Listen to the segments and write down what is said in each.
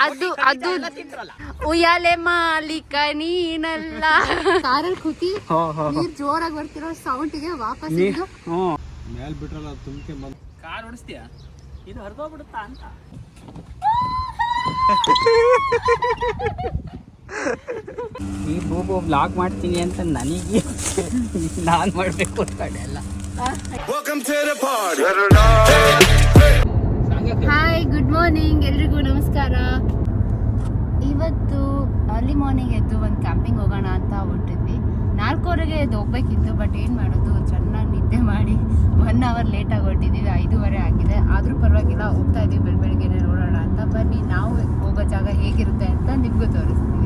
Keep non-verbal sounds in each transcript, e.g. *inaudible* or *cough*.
ಅದು ಅದು ಉಯ್ಯಾಲೆ ಮಾಲೀಕ ನೀನಲ್ಲ. ಕಾರಲ್ಲಿ ಕೂತಿ ನೀರ್ ಜೋರಾಗಿ ಬರ್ತಿರೋ ಸೌಂಡಿಗೆ ವಾಪಸ್ ಮೇಲ್ ಬಿಟ್ರಲ್ಲ ತುಂಬಕೆ ಬಂದ್ ಕಾರ್ ಓಡಿಸ್ತೀಯಾ? ಇದು ಹರಿದೋಗ್ಬಿಡುತ್ತಾ ಅಂತ. ಈ ಬೂಬು ಬ್ಲಾಗ್ ಮಾಡ್ತೀನಿ ಅಂತ ನನಗೆ *laughs* ನಾನು ಮಾಡಬೇಕು ಅಂತ ಎಲ್ಲ ಹಾಯ್ ಗುಡ್ ಮಾರ್ನಿಂಗ್ ಎಲ್ರಿಗೂ ನಮಸ್ಕಾರ. ಇವತ್ತು ಅರ್ಲಿ ಮಾರ್ನಿಂಗ್ ಎದ್ದು ಒಂದು ಕ್ಯಾಂಪಿಂಗ್ ಹೋಗೋಣ ಅಂತ ಹೊರಟಿದ್ವಿ ನಾಲ್ಕೂವರೆಗೆ ಎದ್ದು ಹೋಗ್ಬೇಕಿತ್ತು ಬಟ್ ಏನು ಮಾಡೋದು? ಚೆನ್ನಾಗಿ ನಿದ್ದೆ ಮಾಡಿ ಒನ್ ಅವರ್ ಲೇಟಾಗಿ ಹೊರಟಿದ್ದೀವಿ ಐದೂವರೆ ಆಗಿದೆ. ಆದರೂ ಪರವಾಗಿಲ್ಲ, ಹೋಗ್ತಾ ಇದ್ದೀವಿ ಬೆಳ ಬೆಳಗ್ಗೆನೆ ನೋಡೋಣ ಅಂತ. ಬನ್ನಿ, ನಾವು ಹೋಗೋ ಜಾಗ ಹೇಗಿರುತ್ತೆ ಅಂತ ನಿಮಗೂ ತೋರಿಸ್ತೀವಿ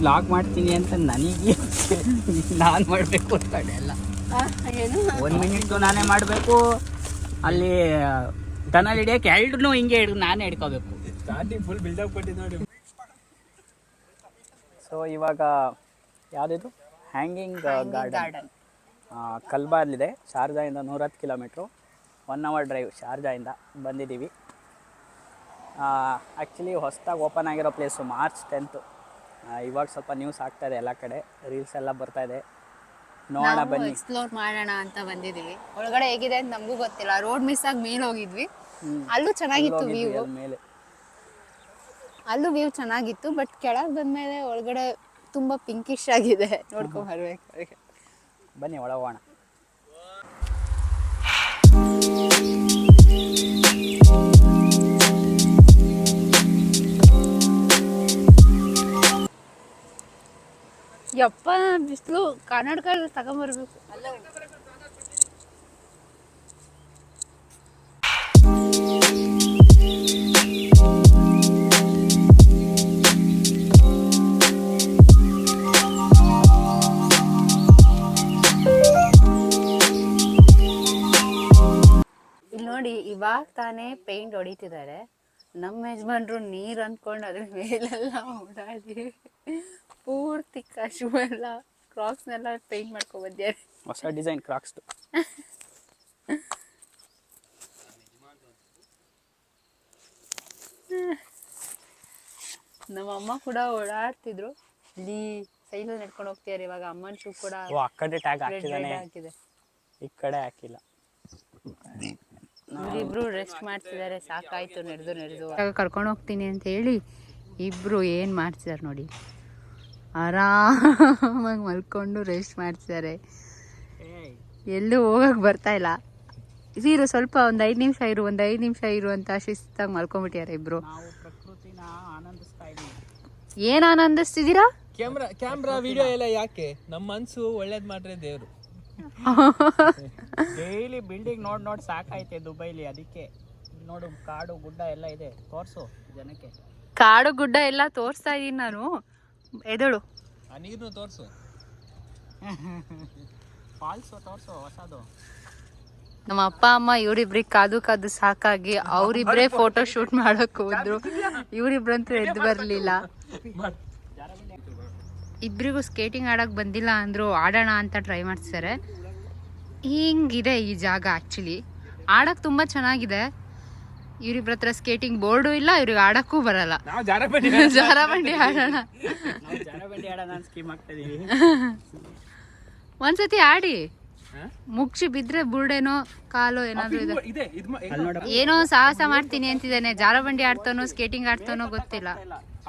ಬ್ಲಾಗ್ ಮಾಡ್ತೀನಿ ಅಂತ ನನಗೆ *laughs* ನಾನು ಮಾಡಬೇಕು ಅಂತಾನೆ ಎಲ್ಲ ಏನು? ಒಂದು ಮಿನಿಟ್ ನಾನೇ ಮಾಡಬೇಕು. ಅಲ್ಲಿ ದನ ಹಿಡಿಯೋಕೆ ಎಲ್ರು ಹಿಂಗೆ ಹಿಡಿದು ನಾನೇ ಹಿಡ್ಕೋಬೇಕು. ಸ್ಟಾರ್ಟಿಂಗ್ ಫುಲ್ ಬಿಲ್ಡಪ್ ಕೊಟ್ಟಿದ್ದು ನೋಡಿ. ಸೊ ಇವಾಗ ಯಾವುದಿದು? ಹ್ಯಾಂಗಿಂಗ್ ಗಾರ್ಡನ್ ಗಾರ್ಡನ್ ಕಲ್ಬಾರ್ಲಿದೆ. ಶಾರ್ಜಾಯಿಂದ ನೂರತ್ತು ಕಿಲೋಮೀಟ್ರು. ಒನ್ ಅವರ್ ಡ್ರೈವ್ ಶಾರ್ಜಾಯಿಂದ ಬಂದಿದ್ದೀವಿ. ಆ್ಯಕ್ಚುಲಿ ಹೊಸದಾಗಿ ಓಪನ್ ಆಗಿರೋ ಪ್ಲೇಸು ಮಾರ್ಚ್ ಟೆಂತು ಇವಾಗ ಸ್ವಲ್ಪ ನ್ಯೂಸ್ ಆಗ್ತಾ ಇದೆ ಎಲ್ಲ ಕಡೆ. ರೀಲ್ಸ್ ಎಲ್ಲ ಬರ್ತಾ ಇದೆ. ನೋಡೋಣ ಬನ್ನಿ. ಎಕ್ಸ್ಪ್ಲೋರ್ ಮಾಡೋಣ ಅಂತ ಬಂದಿದೀವಿ ಒಳಗಡೆ ಹೇಗಿದೆ ಅಂತ ನಮಗೂ ಗೊತ್ತಿಲ್ಲ. ರೋಡ್ ಮಿಸ್ ಆಗಿ ಮೇಲೆ ಹೋಗಿದ್ವಿ. ಅಲ್ಲೂ ಚೆನ್ನಾಗಿತ್ತು ವ್ಯೂ ಮೇಲೆ. ಅಲ್ಲೂ ವ್ಯೂ ಚೆನ್ನಾಗಿತ್ತು ಬಟ್ ಕೆಳಗೆ ಬಂದ್ಮೇಲೆ ಒಳಗಡೆ ತುಂಬಾ ಪಿಂಕಿಶ್ ಆಗಿದೆ. ನೋಡ್ಕೊಂಡು ಬರ್ಬೇಕು. ಬನ್ನಿ ಒಳಗೋಣ ಯಪ್ಪ ಬಿಸಿಲು ಕರ್ನಾಟಕ ತಗೊಂಬರ್ಬೇಕು. ಇಲ್ಲಿ ನೋಡಿ ಇವಾಗ ತಾನೇ ಪೇಂಟ್ ಹೊಡಿತಿದ್ದಾರೆ. ನಮ್ಮ ಯಜಮಾನ್ರು ನೀರು ಅಂದ್ಕೊಂಡು ಅದ್ರ ಮೇಲೆಲ್ಲ ಓಡಾಡಿ ಪೂರ್ತಿ ಕಶು ಎಲ್ಲ ಕ್ರಾಕ್ಸ್ನೆಲ್ಲ ಪೇಂಟ್ ಮಾಡ್ಕೊ ಬಂದ್ಯಾರೆ ಹೊಸ ಡಿಸೈನ್ ಕ್ರಾಕ್ಸ್ದು ನಮ್ಮ ಅಮ್ಮ ಕೂಡ ಓಡಾಡ್ತಿದ್ರು. ಇಲ್ಲಿ ಸೈಲಲ್ಲಿ ನಡ್ಕೊಂಡು ಹೋಗ್ತಿದಾರೆ ಇವಾಗ ಅಮ್ಮನ ಶೂ ಕೂಡ ಓ ಆ ಕಡೆ ಟ್ಯಾಗ್ red ಹಾಕಿದ್ದಾನೆ ಹಾಕಿದೆ. ಈ ಕಡೆ ಹಾಕಿಲ್ಲ. ಇಬ್ರು ರೆಸ್ಟ್ ಮಾಡ್ತಿದ್ದಾರೆ ಸಾಕಾಯ್ತು ನಡೆದು ನಡೆದು. ಕರ್ಕೊಂಡು ಹೋಗ್ತೀನಿ ಅಂತ ಹೇಳಿ ಇಬ್ರು ಏನ್ ಮಾಡ್ತಿದಾರೆ ನೋಡಿ. ಆರಾಮಾಗಿ ಮಲ್ಕೊಂಡು ರೆಸ್ಟ್ ಮಾಡ್ತಿದ್ದಾರೆ ಎಲ್ಲೂ ಹೋಗಕ್ ಬರ್ತಾ ಇಲ್ಲ. ಇರು ಸ್ವಲ್ಪ ಒಂದ್ ಐದ್ ನಿಮಿಷ ಇರು ಒಂದ್ ಐದ್ ನಿಮಿಷ ಇರು ಅಂತ ಶಿಸ್ತಾಗಿ ಮಲ್ಕೊಂಡ್ಬಿಟ್ಟಿದ್ದಾರೆ ಇಬ್ರು. ಏನ್ ಆನಂದಿಸ್ತಿದ್ದೀರಾ ಕ್ಯಾಮ್ರಾ ಕ್ಯಾಮ್ರಾ ವಿಡಿಯೋ ಎಲ್ಲ ಯಾಕೆ? ನಮ್ಮ ಮನ್ಸು ಒಳ್ಳೇದ್ ಮಾಡ್ರೆ ದೇವ್ರು. *laughs* ಡೈಲಿ ಬಿಲ್ಡಿಂಗ್ ನೋಡ್ ನೋಡಿ ಸಾಕೈತೆ ದುಬೈಲಿ ಅದಕ್ಕೆ. ನೋಡು ಕಾಡು ಗುಡ್ಡ ಎಲ್ಲ ಇದೆ. ತೋರ್ಸು ಜನಕ್ಕೆ. ಕಾಡು ಗುಡ್ಡ ಎಲ್ಲ ತೋರಿಸ್ತಾ ಇದೀನಿ ನಾನು. ಎದಳು ಆ ನೀರ್ನು ತೋರ್ಸು. *laughs* ಫಾಲ್ಸು ತೋರ್ಸು ಹೊಸದು. ನಮ್ಮ ಅಪ್ಪ ಅಮ್ಮ ಇವರಿಬ್ರಿಗೆ ಕಾದು ಕಾದು ಸಾಕಾಗಿ ಅವರಿಬ್ರೇ ಫೋಟೋ ಶೂಟ್ ಮಾಡಕ್ ಹೋದ್ರು. ಇವರಿಬ್ರಂತೂ ಎದ್ದು ಬರ್ಲಿಲ್ಲ. *laughs* ಇಬ್ರಿಗೂ ಸ್ಕೇಟಿಂಗ್ ಆಡೋಕ್ಕೆ ಬಂದಿಲ್ಲ ಅಂದರೂ ಆಡೋಣ ಅಂತ ಟ್ರೈ ಮಾಡ್ತಿದ್ದಾರೆ ಹಿಂಗಿದೆ ಈ ಜಾಗ ಆ್ಯಕ್ಚುಲಿ ಆಡೋಕ್ಕೆ ತುಂಬ ಚೆನ್ನಾಗಿದೆ. ಇವ್ರಿಬ್ರ ಹತ್ರ ಸ್ಕೇಟಿಂಗ್ ಬೋರ್ಡು ಇಲ್ಲ ಇವ್ರಿಗೆ ಆಡಕ್ಕೂ ಬರಲ್ಲ. ನಾವು ಜಾರ ಬಂಡಿ ಜಾರಬಂಡಿ ಆಡೋಣ. ನಾವು ಜಾರಬಂಡಿ ಆಡೋಣ ಅಂತ ಸ್ಕೀಮ್ ಆಗ್ತಾ ಇದೀವಿ. *laughs* ಒಂದ್ಸತಿ ಆಡಿ. ಮುಗ್ಸಿ ಬಿದ್ರೆ ಬುರ್ಡೇನೋ ಕಾಲು ಏನಾದ್ರು ಇದು ಏನೋ ಸಾಹಸ ಮಾಡ್ತೀನಿ ಅಂತಿದ್ದಾನೆ. ಜಾರಬಂಡಿ ಆಡ್ತಾನೋ ಸ್ಕೇಟಿಂಗ್ ಆಡ್ತಾನೋ ಗೊತ್ತಿಲ್ಲ.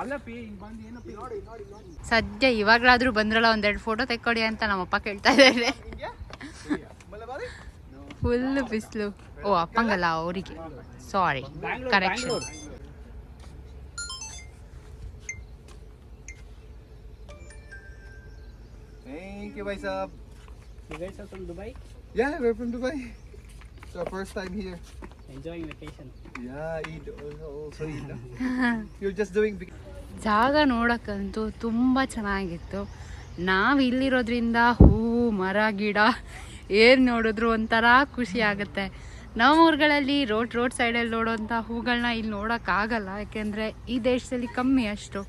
ಅಲ್ಲ ಪಿ ಹಿಂಗ್ ಬಂದು ಏನಪ್ಪ ನೋಡಿ ನೋಡಿ ನೋಡಿ ಸದ್ಯ ಇವಾಗ್ಲಾದ್ರೂ ಬಂದ್ರಲ್ಲ ಒಂದೆರಡು ಫೋಟೋ ತೆಕ್ಕೊಡಿ ಅಂತ ನಮ್ಮಪ್ಪ ಕೇಳ್ತಾ ಇದ್ದಾರೆ ಫುಲ್ ಬಿಸಿಲು ಓ ಅಪ್ಪಂಗಲ್ಲ ಅವರಿಗೆ sorry correction Thank you, bhai sahab. You guys are from Dubai? Yeah, we're from Dubai. It's our first time here. Enjoying vacation. Yeah, Eid also, also Eid. You're just doing big. ಜಾಗ ನೋಡೋಕ್ಕಂತೂ ತುಂಬ ಚೆನ್ನಾಗಿತ್ತು. ನಾವು ಇಲ್ಲಿರೋದ್ರಿಂದ ಹೂ, ಮರ, ಗಿಡ ಏನು ನೋಡಿದ್ರು ಒಂಥರ ಖುಷಿ ಆಗುತ್ತೆ. ನಮ್ಮ ಊರುಗಳಲ್ಲಿ ರೋಡ್ ರೋಡ್ ಸೈಡಲ್ಲಿ ನೋಡೋಂಥ ಹೂಗಳನ್ನ ಇಲ್ಲಿ ನೋಡೋಕ್ಕಾಗಲ್ಲ, ಯಾಕೆಂದರೆ ಈ ದೇಶದಲ್ಲಿ ಕಮ್ಮಿ ಅಷ್ಟು.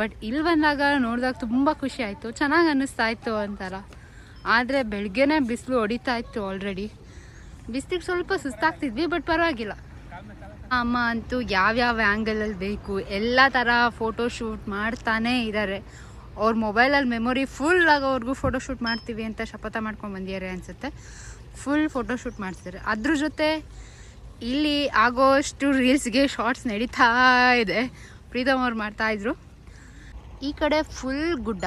ಬಟ್ ಇಲ್ಲಿ ಬಂದಾಗ ನೋಡಿದಾಗ ತುಂಬ ಖುಷಿ ಆಯಿತು, ಚೆನ್ನಾಗಿ ಅನ್ನಿಸ್ತಾ ಇತ್ತು ಒಂಥರ. ಆದರೆ ಬೆಳಗ್ಗೆನೇ ಬಿಸಿಲು ಹೊಡಿತಾ ಇತ್ತು ಆಲ್ರೆಡಿ ಬಿಸಿಲಿಗೆ ಸ್ವಲ್ಪ ಸುಸ್ತಾಗ್ತಿದ್ವಿ, ಬಟ್ ಪರವಾಗಿಲ್ಲ. ಅಮ್ಮ ಅಂತೂ ಯಾವ್ಯಾವ ಆ್ಯಂಗಲಲ್ಲಿ ಬೇಕು, ಎಲ್ಲ ಥರ ಫೋಟೋ ಶೂಟ್ ಮಾಡ್ತಾನೇ ಇದ್ದಾರೆ ಅವ್ರ ಮೊಬೈಲಲ್ಲಿ ಮೆಮೊರಿ ಫುಲ್ ಆಗೋವರೆಗೂ ಫೋಟೋ ಶೂಟ್ ಮಾಡ್ತೀವಿ ಅಂತ ಶಪಥ ಮಾಡ್ಕೊಂಡು ಬಂದಿದ್ದಾರೆ ಅನಿಸುತ್ತೆ. ಫುಲ್ ಫೋಟೋ ಶೂಟ್ ಮಾಡ್ತಿದ್ದಾರೆ ಅದ್ರ ಜೊತೆ ಇಲ್ಲಿ ಆಗೋಷ್ಟು ರೀಲ್ಸ್ಗೆ ಶಾರ್ಟ್ಸ್ ನಡೀತಾ ಇದೆ. ಪ್ರೀತಮ್ ಅವ್ರು ಮಾಡ್ತಾಯಿದ್ರು ಈ ಕಡೆ ಫುಲ್ ಗುಡ್ಡ.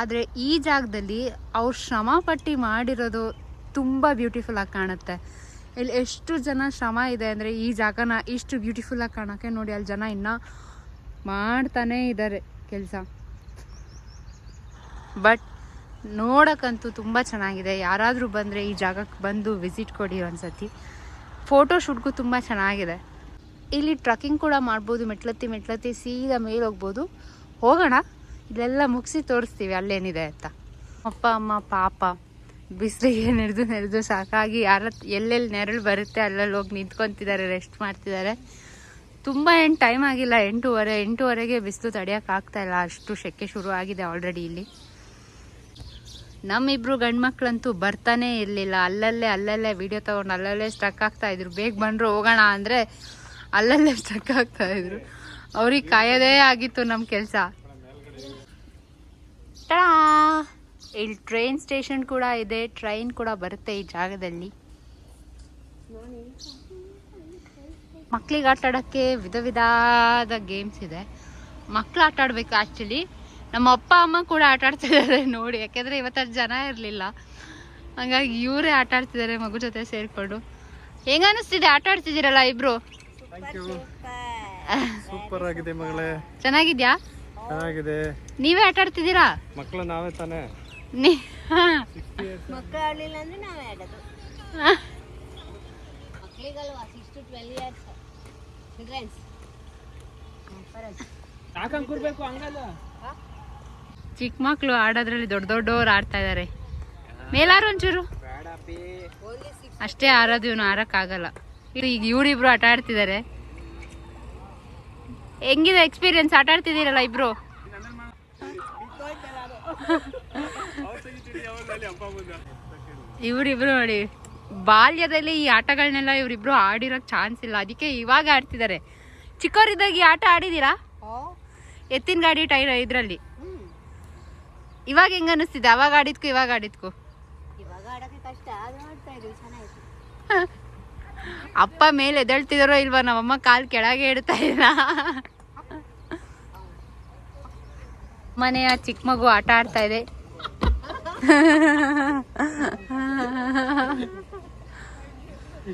ಆದರೆ ಈ ಜಾಗದಲ್ಲಿ ಅವ್ರು ಶ್ರಮಪಟ್ಟು ಮಾಡಿರೋದು ತುಂಬ ಬ್ಯೂಟಿಫುಲ್ ಆಗಿ ಕಾಣುತ್ತೆ. ಇಲ್ಲಿ ಎಷ್ಟು ಜನ ಶ್ರಮ ಇದೆ ಅಂದರೆ ಈ ಜಾಗನ ಇಷ್ಟು ಬ್ಯೂಟಿಫುಲ್ಲಾಗಿ ಕಾಣೋಕ್ಕೆ ನೋಡಿ ಅಲ್ಲಿ ಜನ ಇನ್ನೂ ಮಾಡ್ತಾನೇ ಇದ್ದಾರೆ ಕೆಲಸ. ಬಟ್ ನೋಡೋಕ್ಕಂತೂ ತುಂಬ ಚೆನ್ನಾಗಿದೆ. ಯಾರಾದರೂ ಬಂದರೆ ಈ ಜಾಗಕ್ಕೆ ಬಂದು ವಿಸಿಟ್ ಕೊಡಿ ಒಂದ್ಸತಿ. ಫೋಟೋ ಶೂಟ್ಗೂ ತುಂಬ ಚೆನ್ನಾಗಿದೆ. ಇಲ್ಲಿ ಟ್ರಕ್ಕಿಂಗ್ ಕೂಡ ಮಾಡ್ಬೋದು, ಮೆಟ್ಲತ್ತಿ ಮೆಟ್ಲತ್ತಿ ಸೀದಾ ಮೇಲೆ ಹೋಗ್ಬೋದು. ಹೋಗೋಣ. ಇಲ್ಲೆಲ್ಲ ಮುಗಿಸಿ ತೋರಿಸ್ತೀವಿ ಅಲ್ಲೇನಿದೆ ಅಂತ. ಅಪ್ಪ, ಅಮ್ಮ, ಪಾಪ. ಬಿಸಿಲಿಗೆ ನೆರೆದು ನೆರೆದು ಸಾಕಾಗಿ ಯಾರ ಎಲ್ಲೆಲ್ಲಿ ನೆರಳು ಬರುತ್ತೆ ಅಲ್ಲಲ್ಲಿ ಹೋಗಿ ನಿಂತ್ಕೊತಿದ್ದಾರೆ ರೆಸ್ಟ್ ಮಾಡ್ತಿದ್ದಾರೆ ತುಂಬ ಏನು ಟೈಮ್ ಆಗಿಲ್ಲ, ಎಂಟೂವರೆ, ಎಂಟೂವರೆಗೆ ಬಿಸಿಲು ತಡೆಯೋಕ್ಕಾಗ್ತಾ ಇಲ್ಲ. ಅಷ್ಟು ಸೆಕೆ ಶುರು ಆಗಿದೆ ಆಲ್ರೆಡಿ ಇಲ್ಲಿ. ನಮ್ಮಿಬ್ರು ಗಂಡ್ಮಕ್ಳಂತೂ ಬರ್ತಾನೆ ಇರಲಿಲ್ಲ. ಅಲ್ಲಲ್ಲೇ ಅಲ್ಲಲ್ಲೇ ವಿಡಿಯೋ ತೊಗೊಂಡು ಅಲ್ಲಲ್ಲೇ ಸ್ಟ್ರಕ್ ಆಗ್ತಾಯಿದ್ರು ಬೇಗ ಬಂದರು, ಹೋಗೋಣ ಅಂದರೆ ಅಲ್ಲಲ್ಲೇ ಸ್ಟ್ರಕ್ ಆಗ್ತಾಯಿದ್ರು ಅವ್ರಿಗೆ ಕಾಯೋದೇ ಆಗಿತ್ತು ನಮ್ಮ ಕೆಲಸ. ಇಲ್ಲಿ ಟ್ರೈನ್ ಸ್ಟೇಷನ್ ಕೂಡ ಇದೆ ಟ್ರೈನ್ ಕೂಡ ಬರುತ್ತೆ ಈ ಜಾಗದಲ್ಲಿ. ಮಕ್ಕಳಿಗೆ ಆಟ ಆಡೋಕ್ಕೆ ವಿಧ ವಿಧವಾದ ಗೇಮ್ಸ್ ಇದೆ. ಮಕ್ಕಳು ಆಟ ಆಡಬೇಕು ಆ್ಯಕ್ಚುಲಿ ನಮ್ಮ ಅಪ್ಪ ಅಮ್ಮ ಕೂಡ ಆಟ ಆಡ್ತಿದ್ದಾರೆ ನೋಡಿ ಯಾಕೆಂದರೆ ಇವತ್ತಲ್ಲಿ ಜನ ಇರಲಿಲ್ಲ. ಹಂಗಾಗಿ ಇವರೇ ಆಟ ಆಡ್ತಿದ್ದಾರೆ ಮಗು ಜೊತೆ ಸೇರಿಕೊಂಡು. ಹೆಂಗ ಅನಿಸ್ತಿದೆ? ಆಟ ಆಡ್ತಿದ್ದೀರಲ್ಲ ಇಬ್ರು? ಸೂಪರ್ ಆಗಿದೆ ಮಗಳೇ. ಚೆನ್ನಾಗಿದ್ಯಾ? ಚೆನ್ನಾಗಿದೆ. ನೀವೇ ಆಟ ಆಡ್ತಿದ್ದೀರಾ? ಮಕ್ಕಳು ನಾವೇ ತಾನೇ. ನೀ ಮಕ್ಕಳು ಆಡಲಿಲ್ಲ ಅಂದ್ರೆ ನಾವೇ ಆಡೋದು. ಮಕ್ಕಳಿಗಲ್ವಾ six to twelve years childrens ಸಾಕಂಗ್ ಕೂರ್ಬೇಕು ಹಂಗಲ್ಲ. ಚಿಕ್ಕ ಮಕ್ಳು ಆಡೋದ್ರಲ್ಲಿ ದೊಡ್ಡ ದೊಡ್ಡವ್ರು ಆಡ್ತಾ ಇದಾರೆ. ಮೇಲಾರು ಒಂಚೂರು? ಅಷ್ಟೇ ಆರೋದು ಇವನು ಆರಕ್ಕಾಗಲ್ಲ ಇದು ಈಗ ಇವರಿಬ್ರು ಆಟ ಆಡ್ತಿದ್ದಾರೆ ಹೆಂಗಿದೆ ಎಕ್ಸ್ಪೀರಿಯನ್ಸ್ ಆಟ ಆಡ್ತಿದ್ದೀರಲ್ಲ ಇಬ್ರು? *laughs* ಇವರಿಬ್ರು ನೋಡಿ ಬಾಲ್ಯದಲ್ಲಿ ಈ ಆಟಗಳನ್ನೆಲ್ಲ ಇವರಿಬ್ರು ಆಡಿರೋಕ್ ಚಾನ್ಸ್ ಇಲ್ಲ. ಅದಕ್ಕೆ ಇವಾಗ ಆಡ್ತಿದ್ದಾರೆ ಚಿಕ್ಕವರಿದ್ದಾಗ ಈ ಆಟ ಆಡಿದ್ದೀರಾ ಎತ್ತಿನ ಗಾಡಿ ಟೈರ್ ಇದ್ರಲ್ಲಿ ಇವಾಗ ಹೆಂಗ ಅನಿಸ್ತಿದೆ? ಅವಾಗ ಆಡಿದ್ಕು ಇವಾಗ ಆಡಿದ್ಕು? *laughs* ಅಪ್ಪ ಮೇಲೆ ಎದಳ್ತಿದಾರೋ ಇಲ್ವಾ ನಮ್ಮಮ್ಮ ಕಾಲ್ ಕೆಳಗೆ ಇಡ್ತಾ ಇಲ್ಲ. *laughs* ಮನೆಯ ಚಿಕ್ಕ ಮಗು ಆಟ ಆಡ್ತಾ ಇದೆ.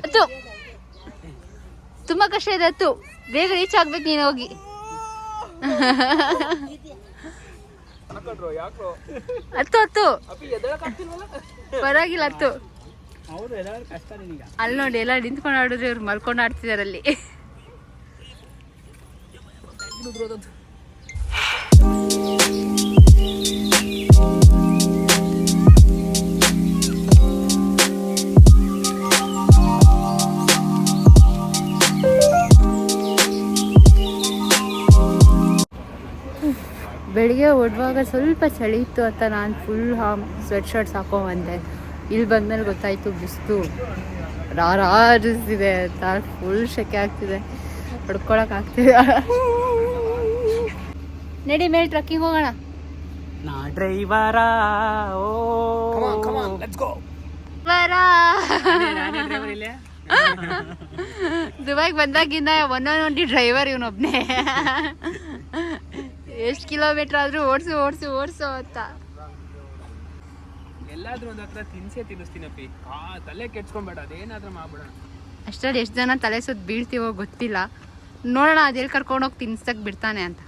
ಹತ್ತು ತುಂಬಾ ಕಷ್ಟ ಇದೆ ಅತ್ತು. ಬೇಗ ರೀಚ್ ಆಗ್ಬೇಕು ನೀನು ಹೋಗಿ. ಅತ್ತು ಅತ್ತು. ಪರವಾಗಿಲ್ಲ ಅತ್ತು. ಅಲ್ಲಿ ನೋಡಿ ಎಲ್ಲ ನಿಂತ್ಕೊಂಡು ಆಡಿದ್ರೆ ಇವ್ರು ಮಲ್ಕೊಂಡು ಆಡ್ತಿದಾರೆ ಅಲ್ಲಿ. ಬೆಳಿಗ್ಗೆ ಹೊಡುವಾಗ ಸ್ವಲ್ಪ ಚಳಿ ಇತ್ತು ಅಂತ ನಾನು ಫುಲ್ ಹಾಮ್ ಸ್ವೆಟ್ ಶರ್ಟ್ಸ್ ಹಾಕೊಂಬಂದೆ ಇಲ್ಲಿ ಬಂದಮೇಲೆ ಗೊತ್ತಾಯಿತು ಬಿಸ್ತು ರಾರಾಜಿಸ್ತಿದೆ ಅಂತ ಫುಲ್ ಶೆಕೆ ಆಗ್ತಿದೆ. ಹೊಡ್ಕೊಳಕ್ ಆಗ್ತಿದೆ ನಡಿ ಮೇಲೆ ಟ್ರಕ್ಕಿಂಗ್ ಹೋಗೋಣ. ನಾ ಡ್ರೈವರ ಓ. ಬರ ದುಬೈಗೆ ಬಂದಾಗಿಂದ ಒಂದೊಂದು ಡ್ರೈವರ್ ಇವನೊಬ್ನೇ. ಎಷ್ಟು ಕಿಲೋಮೀಟರ್ ಆದ್ರೂ ಓಡಿಸು ಓಡಿಸು ಓಡಿಸು ಅಂತ. ಎಲ್ಲಾದ್ರೂ ಒಂದ್ ಹತ್ರ ತಿನ್ಸೇ ತಿನ್ನಿಸ್ತೀನಪ್ಪಿ. ಆ ತಲೆ ಕೆಡ್ಸ್ಕೊಂಬೇಡ ಅದೇನಾದ್ರೂ ಮಾಡ್ಬೇಡ ಅಷ್ಟರಲ್ಲಿ ಎಷ್ಟು ಜನ ತಲೆ ಸುತ್ತ ಬೀಳ್ತೀವೋ ಗೊತ್ತಿಲ್ಲ. ನೋಡೋಣ ಅದೆಲ್ಲಿ ಕರ್ಕೊಂಡೋಗಿ ತಿನ್ಸಕ್ ಬಿಡ್ತಾನೆ ಅಂತ.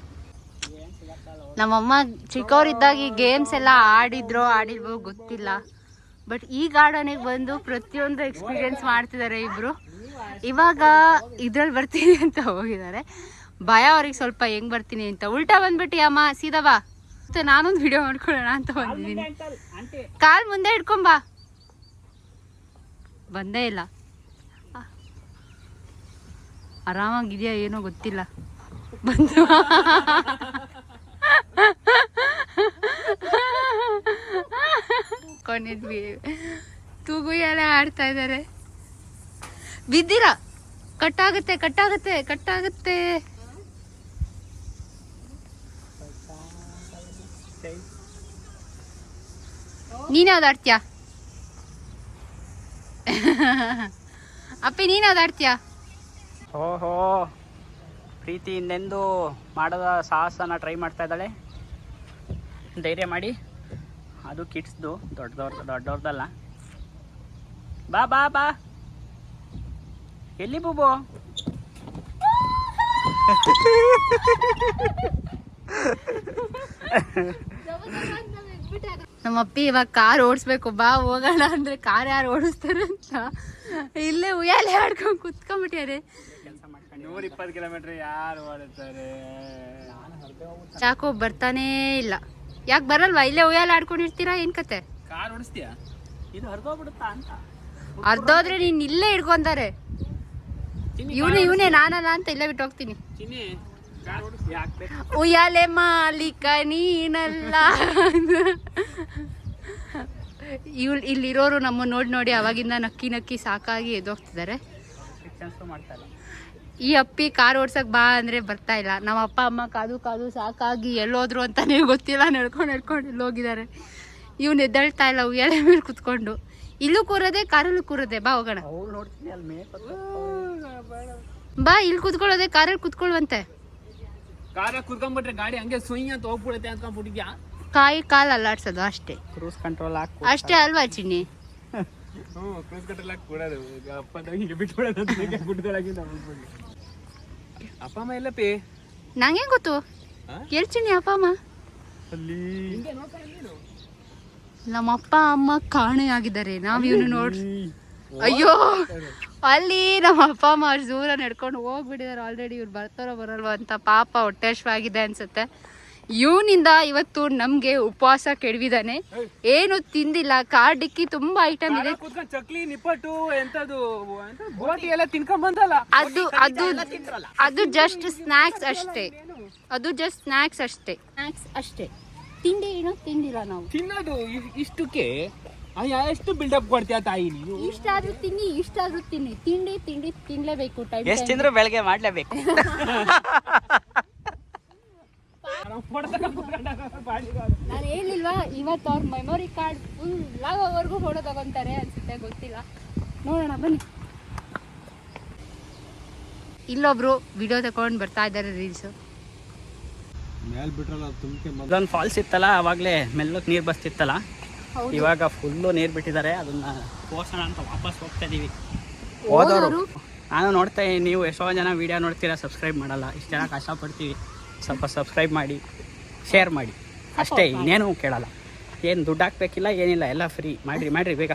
ನಮ್ಮಮ್ಮ ಚಿಕ್ಕವರಿದ್ದಾಗ ಈ ಗೇಮ್ಸ್ ಎಲ್ಲ ಆಡಿದ್ರೋ ಆಡಿಲ್ವೋ ಗೊತ್ತಿಲ್ಲ. ಬಟ್ ಈ ಗಾರ್ಡನಿಗೆ ಬಂದು ಪ್ರತಿಯೊಂದು ಎಕ್ಸ್ಪೀರಿಯನ್ಸ್ ಮಾಡ್ತಿದ್ದಾರೆ ಇಬ್ರು. ಇವಾಗ ಇದ್ರಲ್ಲಿ ಬರ್ತೀನಿ ಅಂತ ಹೋಗಿದ್ದಾರೆ. ಭಯ ಅವ್ರಿಗೆ ಸ್ವಲ್ಪ ಹೆಂಗ್ ಬರ್ತೀನಿ ಅಂತ. ಉಲ್ಟಾ ಬಂದ್ಬಿಟ್ಟಿ ಅಮ್ಮ ಸೀದಾ ಬಾ. ಮತ್ತೆ ನಾನೊಂದು ವಿಡಿಯೋ ಮಾಡ್ಕೊಳ್ಳೋಣ ಅಂತ ಬಂದಿದ್ದೀನಿ. ಕಾಲ್ ಮುಂದೆ ಇಟ್ಕೊಂಬಾ ಬಂದೇ ಇಲ್ಲ. ಆರಾಮಾಗಿದೆಯಾ ಏನೋ ಗೊತ್ತಿಲ್ಲ. ಬಂದು ಕೊಂಡಿದ್ವಿ ತೂಗು ಎಲ್ಲ ಆಡ್ತಾ ಇದ್ದಾರೆ ಬಿದ್ದೀರಾ? ಕಟ್ಟಾಗುತ್ತೆ ಕಟ್ಟಾಗುತ್ತೆ ಕಟ್ಟಾಗುತ್ತೆ ನೀನ್ ಯಾವ್ದು ಆಡ್ತೀಯ ಅಪ್ಪಿ ನೀನು ಯಾವ್ದು ಆಡ್ತೀಯಾ ಓಹೋ ಪ್ರೀತಿಯಿಂದೆಂದು ಮಾಡದ ಸಾಹಸನ ಟ್ರೈ ಮಾಡ್ತಾ ಇದ್ದಾಳೆ. ಧೈರ್ಯ ಮಾಡಿ. ಅದು ಕಿಡ್ಸ್ದು ದೊಡ್ಡದವ್ರ ದೊಡ್ಡವ್ರದಲ್ಲ. ಬಾ ಬಾ ಬಾ. ಎಲ್ಲಿ ಬೂಬು? *laughs* ನಮ್ಮ ಅಪ್ಪಿ ಇವಾಗ ಕಾರ್ ಓಡಿಸ್ಬೇಕು ಬಾ ಹೋಗೋಣ ಅಂದ್ರೆ ಕಾರ್ ಯಾರು ಓಡಿಸ್ತಾರೆ ಅಂತ. ಇಲ್ಲೇ ಉಯ್ಯಾಲೆ ಆಡ್ಕೊಂಡು ಕುತ್ಕೊಂಡ್ಬಿಟ್ಟಾರೆ ಚಾಕು ಮಾಡ್ಕೊಂಡು ನೂರ ಇಪ್ಪತ್ತು ಕಿಲೋಮೀಟರ್ ಯಾರು ಓಡುತ್ತಾರೆ? ಯಾಕೋ ಬರ್ತಾನೇ ಇಲ್ಲ. ಯಾಕೆ ಬರಲ್ವಾ? ಇಲ್ಲೇ ಉಯ್ಯಾಲೆ ಆಡ್ಕೊಂಡಿರ್ತೀರಾ ಏನ್ ಕತೆ? ಕಾರ್ ಓಡಿಸ್ತೀಯಾ? ಇದು ಹರಿದೋಗ್ಬಿಡುತ್ತಾ ಅಂತ. ಅರ್ಧೋದ್ರೆ ನೀನ್ ಇಲ್ಲೇ ಹಿಡ್ಕೊಂತಾರೆ. ಚಿನ್ನಿ ಇವನೇ ಇವನೇ ನಾನಲ್ಲ ಅಂತ ಇಲ್ಲೇ ಬಿಟ್ಟು ಹೋಗ್ತೀನಿ. ಉಯ್ಯಾಲೆ ಮಾಲೀಕ ನೀನಲ್ಲ. ಇವ್ ಇಲ್ಲಿರೋರು ನಮ್ಮ ನೋಡಿ ನೋಡಿ ಅವಾಗಿಂದ ನಕ್ಕಿ ನಕ್ಕಿ ಸಾಕಾಗಿ ಎದೋಗ್ತಿದ್ದಾರೆ ಈ ಅಪ್ಪಿ ಕಾರ್ ಓಡ್ಸಕ್ ಬಾ ಅಂದ್ರೆ ಬರ್ತಾ ಇಲ್ಲ. ನಮ್ಮ ಅಪ್ಪ ಅಮ್ಮ ಕಾದು ಕಾದು ಸಾಕಾಗಿ ಎಲ್ಲೋದ್ರು ಅಂತಾನೆ ಗೊತ್ತಿಲ್ಲ. ನಡ್ಕೊಂಡು ನಡ್ಕೊಂಡು ಇಲ್ಲಿ ಹೋಗಿದ್ದಾರೆ ಇವ್ನು ಎದ್ದೇಳ್ತಾ ಇಲ್ಲ ಉಯ್ಯಾಲೆ ಮೇಲೆ ಕುತ್ಕೊಂಡು. ಇಲ್ಲೂ ಕೂರೋದೆ ಕಾರಲ್ಲೂ ಕೂರೋದೆ. ಬಾ ಹೋಗೋಣ. ಬಾ ಇಲ್ಲಿ ಕುತ್ಕೊಳ್ಳೋದೆ ಕಾರಲ್ಲಿ ಕುತ್ಕೊಳ್ಳುವಂತೆ. ಕಾರ ಗಾಡಿ ಹಂಗೆ ಸುಯ್ ಅಂತ ಹೋಗ್ಬಿಡುತ್ತೆ ಅನ್ಕೊಂಡ್ಬಿಟ್ಟಿದ್ಯಾ ಕಾಯಿ ಕಾಲು ಅಲ್ಲಾಡ್ಸೋದು ಅಷ್ಟೇ. ಕ್ರೂಸ್ ಕಂಟ್ರೋಲ್ ಹಾಕಿ ಅಷ್ಟೇ ಅಲ್ವಾ ಚಿನ್ನಿ? ಹ್ಞೂ ಕ್ರೂಸ್ ಕಂಟ್ರೋಲ್ ಅಪ್ಪ ಹಿಂಗೆ ಬಿಟ್ಬಿಡೋದು ಗುಡ್ಡದೊಳಗಿಂದ ಹೋಗ್ಬಿಡಿ ಅಪ್ಪ ಅಮ್ಮ ನಂಗೆ ಗೊತ್ತು? ಕೇಳ್ತೀನಿ ಅಪ್ಪ ಅಮ್ಮ? ಅಲ್ಲಿ. ನಮ್ಮ ಅಪ್ಪ ಅಮ್ಮ ಕಾಣೆ ಆಗಿದ್ದಾರೆ. ನಾವ್ ಇವನು ನೋಡ್ ಅಯ್ಯೋ! ಅಲ್ಲಿ ನಮ್ಮ ಅಪ್ಪ ಅಮ್ಮ ಅವ್ರು ದೂರ ನಡ್ಕೊಂಡು ಹೋಗ್ಬಿಟ್ಟಿದ್ದಾರೆ ಆಲ್ರೆಡಿ ಇವ್ರು ಬರ್ತಾರೋ ಬರಲ್ವೋ ಅಂತ ಪಾಪ ಹೊಟ್ಟೆ ಹಶ್ವಾಗಿದೆ ಅನ್ಸುತ್ತೆ. ಇವನಿಂದ ಇವತ್ತು ನಮ್ಗೆ ಉಪವಾಸ ಕೆಡವಿದಾನೆ. ಏನು ತಿಂದಿಲ್ಲ ಕಾರ್ ಡಿಕ್ಕಿ ತುಂಬಾ ಐಟಮ್ ಇದೆ. ಚಕ್ಲಿ ನಿಪ್ಪಟ್ಟು ಎಂತದು ಎಲ್ಲ ತಿನ್ಕೊಂಡ್ ಬಂದಲ್ಲ. ಅದು ಅದು ಅದು ಜಸ್ಟ್ ಸ್ನಾಕ್ಸ್ ಅಷ್ಟೇ. ಅದು ಜಸ್ಟ್ ಸ್ನಾಕ್ಸ್ ಅಷ್ಟೇ. ಸ್ನಾಕ್ಸ್ ಅಷ್ಟೇ. ತಿಂಡಿ ಏನು ತಿಂದಿಲ್ಲ ನಾವು. ತಿನ್ನೋದು ಇಷ್ಟಕ್ಕೆ ಅಯ್ಯ ಎಷ್ಟು ಬಿಲ್ಡಪ್ ಕೊಡ್ತೀಯ ತಾಯಿ ನೀನು? ಇಷ್ಟ ಆದ್ರೂ ತಿನ್ನಿ ಇಷ್ಟ ಆದ್ರೂ ತಿನ್ನಿ. ತಿಂಡಿ ತಿಂಡಿ ತಿನ್ಲೇಬೇಕು ಟೈಮ್ ಎಷ್ಟು ತಿಂದ್ರು ಬೆಳಗ್ಗೆ ಮಾಡ್ಲೇಬೇಕು. ನಾನು ಹೇಳಿಲ್ವಾ ಇವತ್ತು ಅವ್ರ ಮೆಮೊರಿ ಕಾರ್ಡ್ ಫುಲ್ ಆಗೋವರೆಗೂ ಫೋಟೋ ತಗೊಂತಾರೆ ಅನ್ಸುತ್ತೆ ಗೊತ್ತಿಲ್ಲ. ನೋಡೋಣ ಬನ್ನಿ. ಇಲ್ಲೊಬ್ರು ವಿಡಿಯೋ ತಗೊಂಡು ಬರ್ತಾ ಇದ್ದಾರೆ ರೀಲ್ಸ್ ಇದೊಂದು ಫಾಲ್ಸ್ ಇತ್ತಲ್ಲ ಅವಾಗಲೇ ಮೆಲ್ಲಕ್ಕೆ ನೀರು ಬರ್ತಿತ್ತಲ್ಲ? ಇವಾಗ ಫುಲ್ಲು ನೀರು ಬಿಟ್ಟಿದ್ದಾರೆ ಅದನ್ನ ತೋರ್ಸೋಣ ಅಂತ ವಾಪಸ್ ಹೋಗ್ತಾ ಇದೀವಿ. ಹೋದವರು ನಾನು ನೋಡ್ತಾ ನೀವು ಎಷ್ಟೋ ಜನ ವಿಡಿಯೋ ನೋಡ್ತೀರಾ ಸಬ್ಸ್ಕ್ರೈಬ್ ಮಾಡಲ್ಲ. ಇಷ್ಟು ಜನ ಕಷ್ಟಪಡ್ತೀವಿ ಸ್ವಲ್ಪ ಸಬ್ಸ್ಕ್ರೈಬ್ ಮಾಡಿ ಶೇರ್ ಮಾಡಿ. ಅಷ್ಟೇ ಇನ್ನೇನು ಕೇಳಲ್ಲ. ಏನು ದುಡ್ಡು ಹಾಕ್ಬೇಕಿಲ್ಲ ಏನಿಲ್ಲ ಎಲ್ಲ ಫ್ರೀ ಮಾಡಿರಿ ಮಾಡಿರಿ ಬೇಗ.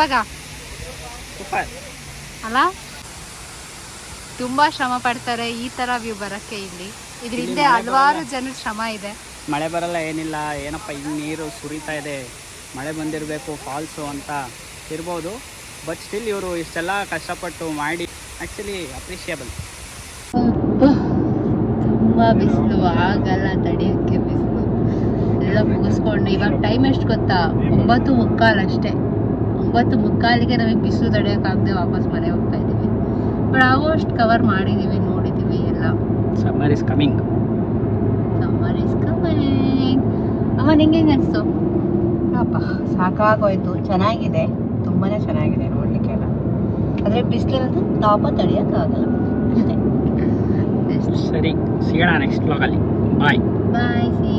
ಇವಾಗ? ಅಲ್ಲ? ತುಂಬಾ ಶ್ರಮ ಪಡ್ತಾರೆ ಈ ತರ ವ್ಯೂ ಬರಕ್ಕೆ ಇಲ್ಲಿ. ಇದ್ರ ಹಿಂದೆ ಹಲವಾರು ಜನರ ಶ್ರಮ ಇದೆ. ಮಳೆ ಬರಲ್ಲ ಏನಿಲ್ಲ. ಏನಪ್ಪ ಈ ನೀರು ಸುರಿತಾ ಇದೆ. ಮಳೆ ಬಂದಿರಬೇಕು ಫಾಲ್ಸು ಅಂತ ಇರ್ಬೋದು. ಬಟ್ ಸ್ಟಿಲ್ ಇವರು ಇಷ್ಟೆಲ್ಲ ಕಷ್ಟಪಟ್ಟು ಮಾಡಿ ಆ್ಯಕ್ಚುಲಿ ಅಪ್ರಿಷಿಯೇಬಲ್ ತುಂಬಾ ಬಿಸಿಲು ಆಗಲ್ಲ ತಡೆಯೋಕ್ಕೆ ಬಿಸಿಲು. ಎಲ್ಲ ಮುಗಿಸ್ಕೊಂಡು ಇವಾಗ ಟೈಮ್ ಎಷ್ಟು ಗೊತ್ತಾ? ಒಂಬತ್ತು ಮುಕ್ಕಾಲು ಅಷ್ಟೇ. ಒಂಬತ್ತು ಮುಕ್ಕಾಲಿಗೆ ನಮಗೆ ಬಿಸಿಲು ತಡೆಯೋಕ್ಕಾಗದೆ ವಾಪಸ್ ಮನೆ ಹೋಗ್ತಾ ಇದ್ದೀವಿ. ಬಟ್ ಆಲ್ಮೋಸ್ಟ್ ಕವರ್ ಮಾಡಿದ್ದೀವಿ ನೋಡಿದ್ದೀವಿ ಎಲ್ಲ. Summer is coming summer is coming ಅಮ್ಮ ನಿಂಗೆ ಹೆಂಗೆ ಅನಿಸ್ತು? ಅಪ್ಪ ಸಾಕಾಗೋಯ್ತು. ಚೆನ್ನಾಗಿದೆ. ತುಂಬಾ ಚೆನ್ನಾಗಿದೆ ನೋಡಲಿಕ್ಕೆಲ್ಲ. ಎಲ್ಲ ಆದರೆ ಬಿಸಿಲಂತೂ ತಾಪ ತಡೆಯೋಕ್ಕಾಗಲ್ಲ ಅಷ್ಟೇ. ಸರಿ ಸಿಗೋಣ ನೆಕ್ಸ್ಟ್ ಬ್ಲಾಗಲ್ಲಿ ಬಾಯ್ ಬಾಯ್ ಸಿ